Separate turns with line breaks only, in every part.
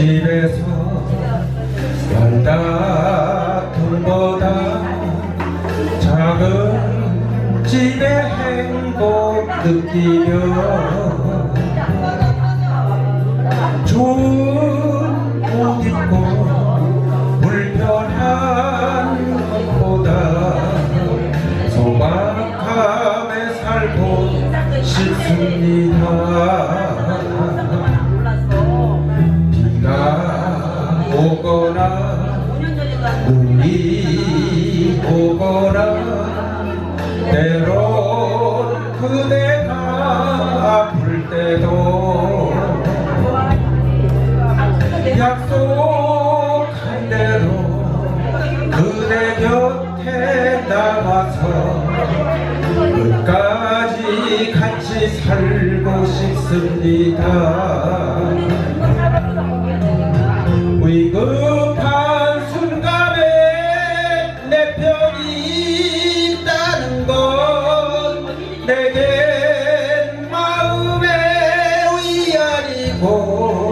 집에서 반다툼보다 작은 집의 행복 느끼며 눈이 오거나 때론 그대가 아플 때도 약속한 대로 그대 곁에 남아서 끝까지 같이 살고 싶습니다 건 내겐 마음의 위안이고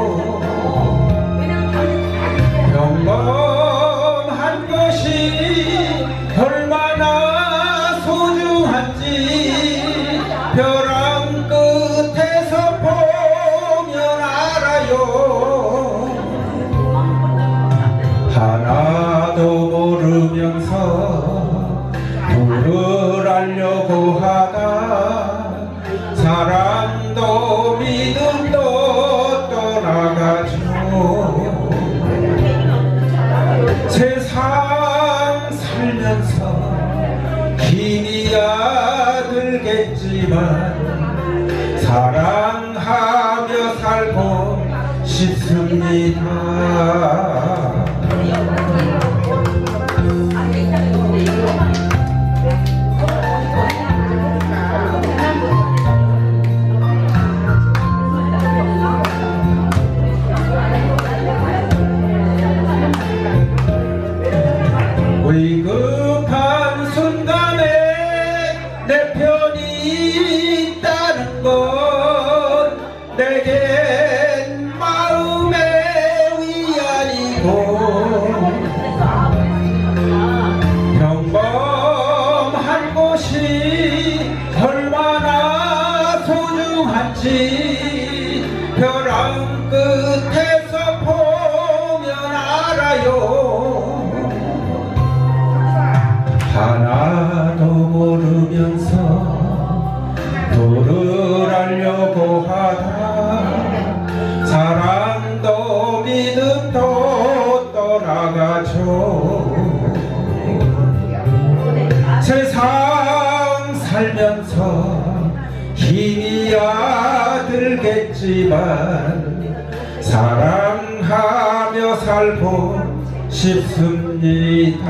살면서 힘이야 들겠지만 사랑하며 살고 싶습니다 건 내겐 마음의 위안이고. 평범한 곳이 얼마나 소중한지 벼랑 끝에서 보면 알아요 세상 살면서 힘이야 들겠지만 사랑하며 살고 싶습니다.